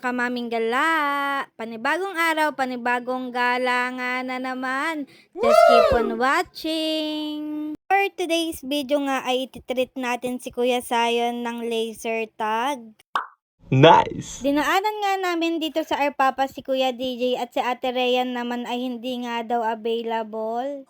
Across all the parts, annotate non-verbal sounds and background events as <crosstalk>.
kamaming gala. Panibagong araw, panibagong gala nga na naman. Just keep on watching. For today's video nga ay ititreat natin si Kuya Sayon ng laser tag. Nice. Dinaanan nga namin dito sa Arpapa si Kuya DJ at si Ate Ryan naman ay hindi nga daw available.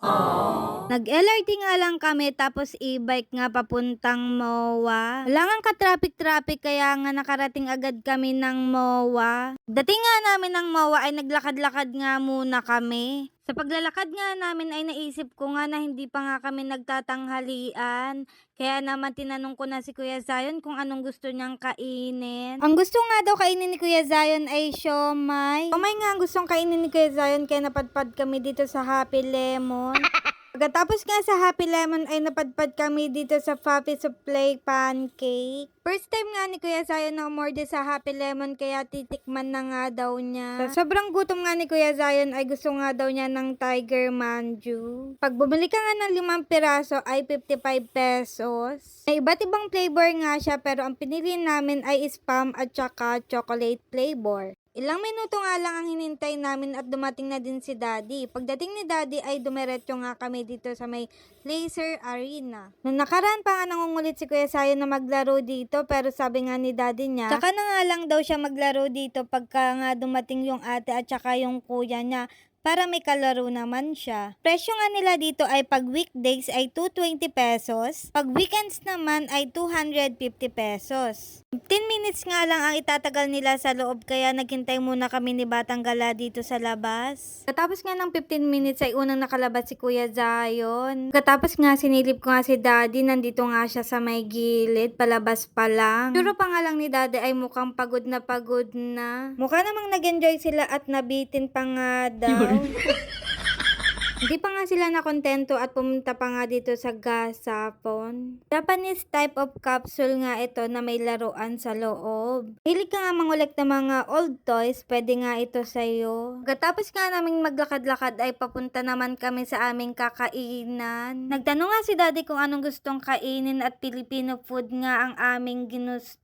Nag-LRT nga lang kami tapos e-bike nga papuntang MOA. Wala nga ka-traffic-traffic kaya nga nakarating agad kami ng MOA. Dating nga namin ng MOA ay naglakad-lakad nga muna kami. Sa paglalakad nga namin ay naisip ko nga na hindi pa nga kami nagtatanghalian. Kaya naman tinanong ko na si Kuya Zion kung anong gusto niyang kainin. Ang gusto nga daw kainin ni Kuya Zion ay siomay. Siomay nga ang gustong kainin ni Kuya Zion kaya napadpad kami dito sa Happy Lemon. <laughs> Pagkatapos nga sa Happy Lemon ay napadpad kami dito sa Happy Supply Pancake. First time nga ni Kuya Zion na umorder sa Happy Lemon kaya titikman na nga daw niya. Sa sobrang gutom nga ni Kuya Zion ay gusto nga daw niya ng Tiger Manju. Pag bumili ka nga ng limang piraso ay 55 pesos. May iba't ibang flavor nga siya pero ang pinili namin ay spam at saka chocolate flavor. Ilang minuto nga lang ang hinintay namin at dumating na din si Daddy. Pagdating ni Daddy ay dumiretso nga kami dito sa may laser arena. Nung nakaraan pa nga nangungulit si Kuya Sayo na maglaro dito pero sabi nga ni Daddy niya, saka na nga lang daw siya maglaro dito pagka nga dumating yung ate at saka yung kuya niya para may kalaro naman siya. Presyo nga nila dito ay pag weekdays ay 220 pesos, pag weekends naman ay 250 pesos. 15 minutes nga lang ang itatagal nila sa loob kaya naghintay muna kami ni Batang Gala dito sa labas. Katapos nga ng 15 minutes ay unang nakalabas si Kuya Zion. Katapos nga sinilip ko nga si Daddy, nandito nga siya sa may gilid, palabas pa lang. Pero pa nga lang ni Daddy ay mukhang pagod na pagod na. Mukha namang nag-enjoy sila at nabitin pa nga daw. <laughs> Hindi <laughs> pa nga sila nakontento at pumunta pa nga dito sa gasapon. Japanese type of capsule nga ito na may laruan sa loob. Hilig ka nga mangulik ng mga old toys, pwede nga ito sa'yo. Pagkatapos nga naming maglakad-lakad ay papunta naman kami sa aming kakainan. Nagtanong nga si daddy kung anong gustong kainin at Filipino food nga ang aming ginusto.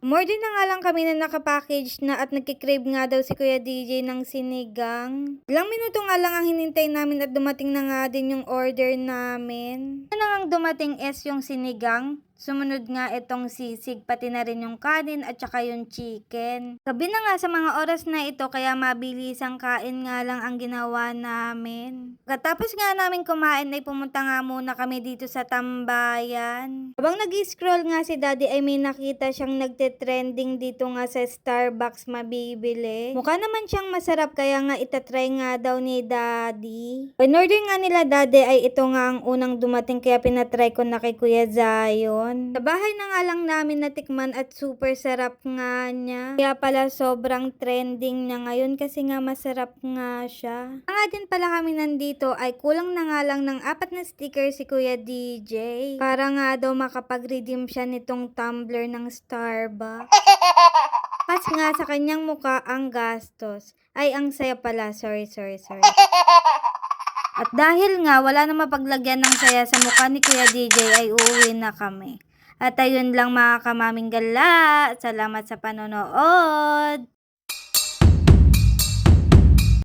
Umorder na nga lang kami na nakapackage na at nagkikrave nga daw si Kuya DJ ng sinigang. Ilang minuto nga lang ang hinintay namin at dumating na nga din yung order namin. Ano nga dumating is yung sinigang, Sumunod nga itong sisig, pati na rin yung kanin at saka yung chicken. Gabi na nga sa mga oras na ito kaya mabilisang kain nga lang ang ginawa namin. Katapos nga namin kumain ay pumunta nga muna kami dito sa tambayan. Habang nag scroll nga si daddy ay may nakita siyang nagte-trending dito nga sa Starbucks mabibili. Mukha naman siyang masarap kaya nga itatry nga daw ni daddy. In-order nga nila daddy ay ito nga ang unang dumating kaya pinatry ko na kay Kuya Zion. Sa bahay na nga lang namin natikman at super sarap nga niya. Kaya pala sobrang trending niya ngayon kasi nga masarap nga siya. Ang nga din pala kami nandito ay kulang na nga lang ng apat na sticker si Kuya DJ. Para nga daw makapag-redeem siya nitong tumbler ng Starbucks. Pas nga sa kanyang muka ang gastos. Ay, ang saya pala. Sorry, sorry, sorry. At dahil nga wala na mapaglagyan ng saya sa mukha ni Kuya DJ ay uuwi na kami. At ayun lang mga kamaming gala. Salamat sa panonood.